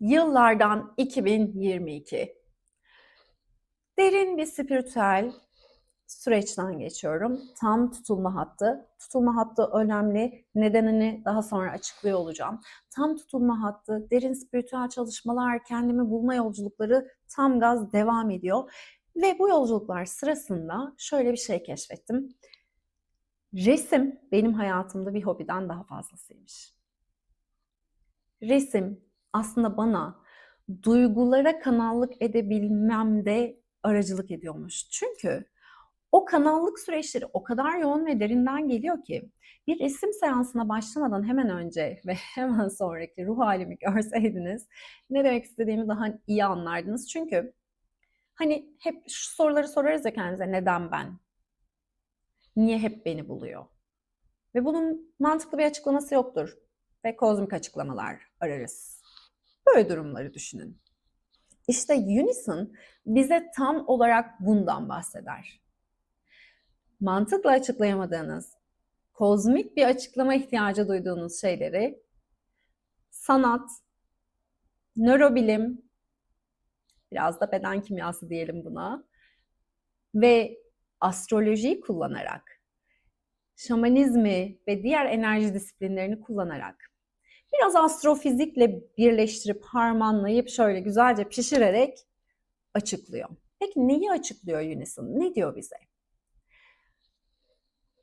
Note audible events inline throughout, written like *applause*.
Yıllardan 2022. Derin bir spiritüel süreçten geçiyorum. Tam tutulma hattı. Tutulma hattı önemli. Nedenini daha sonra açıklıyor olacağım. Tam tutulma hattı, derin spiritüel çalışmalar, kendimi bulma yolculukları tam gaz devam ediyor. Ve bu yolculuklar sırasında şöyle bir şey keşfettim. Resim benim hayatımda bir hobiden daha fazlasıymış. Resim aslında bana duygulara kanallık edebilmemde aracılık ediyormuş. Çünkü o kanallık süreçleri o kadar yoğun ve derinden geliyor ki bir resim seansına başlamadan hemen önce *laughs* ve hemen sonraki ruh halimi görseydiniz ne demek istediğimi daha iyi anlardınız. Çünkü hani hep şu soruları sorarız ya kendimize neden ben? Niye hep beni buluyor? Ve bunun mantıklı bir açıklaması yoktur ve kozmik açıklamalar ararız. Böyle durumları düşünün. İşte Unison bize tam olarak bundan bahseder. Mantıkla açıklayamadığınız, kozmik bir açıklama ihtiyacı duyduğunuz şeyleri sanat, nörobilim, biraz da beden kimyası diyelim buna ve astrolojiyi kullanarak, şamanizmi ve diğer enerji disiplinlerini kullanarak biraz astrofizikle birleştirip harmanlayıp şöyle güzelce pişirerek açıklıyor. Peki neyi açıklıyor Unison? Ne diyor bize?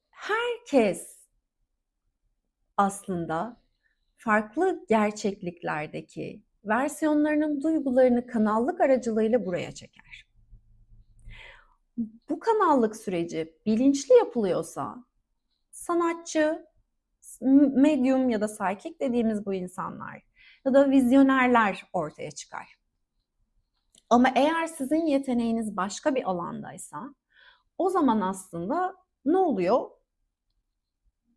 Herkes aslında farklı gerçekliklerdeki versiyonlarının duygularını kanallık aracılığıyla buraya çeker. Bu kanallık süreci bilinçli yapılıyorsa sanatçı, medyum ya da psychic dediğimiz bu insanlar ya da vizyonerler ortaya çıkar. Ama eğer sizin yeteneğiniz başka bir alandaysa o zaman aslında ne oluyor?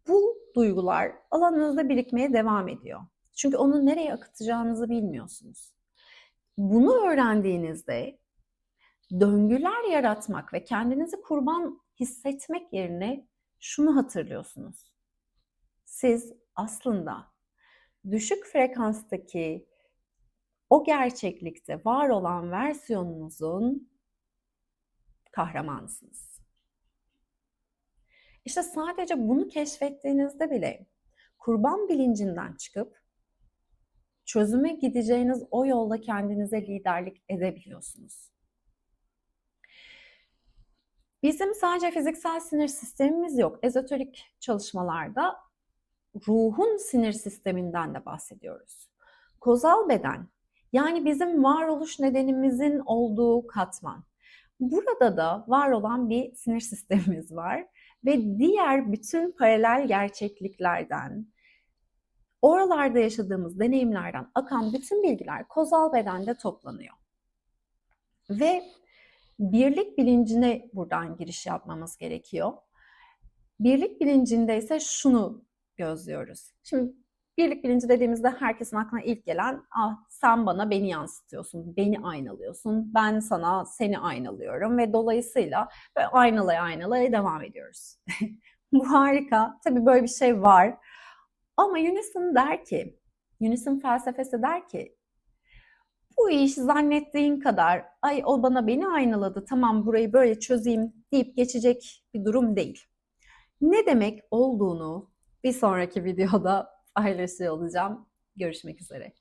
Bu duygular alanınızda birikmeye devam ediyor. Çünkü onu nereye akıtacağınızı bilmiyorsunuz. Bunu öğrendiğinizde döngüler yaratmak ve kendinizi kurban hissetmek yerine şunu hatırlıyorsunuz. Siz aslında düşük frekanstaki o gerçeklikte var olan versiyonunuzun kahramanısınız. İşte sadece bunu keşfettiğinizde bile kurban bilincinden çıkıp çözüme gideceğiniz o yolda kendinize liderlik edebiliyorsunuz. Bizim sadece fiziksel sinir sistemimiz yok. Ezoterik çalışmalarda ruhun sinir sisteminden de bahsediyoruz. Kozal beden yani bizim varoluş nedenimizin olduğu katman. Burada da var olan bir sinir *laughs* sistemimiz var ve diğer bütün paralel gerçekliklerden, oralarda yaşadığımız deneyimlerden akan bütün bilgiler kozal bedende toplanıyor. Ve birlik bilincine buradan giriş yapmamız gerekiyor. Birlik bilincinde ise şunu gözlüyoruz. Şimdi birlik bilinci dediğimizde herkesin aklına ilk gelen ah sen bana beni yansıtıyorsun, beni aynalıyorsun, ben sana seni aynalıyorum ve dolayısıyla böyle aynalaya aynalaya devam ediyoruz. *laughs* Bu harika. Tabii böyle bir şey var. Ama Unison der ki, Unison felsefesi der ki bu iş zannettiğin kadar ay o bana beni aynaladı tamam burayı böyle çözeyim deyip geçecek bir durum değil. Ne demek olduğunu bir sonraki videoda paylaşıyor olacağım. Görüşmek üzere.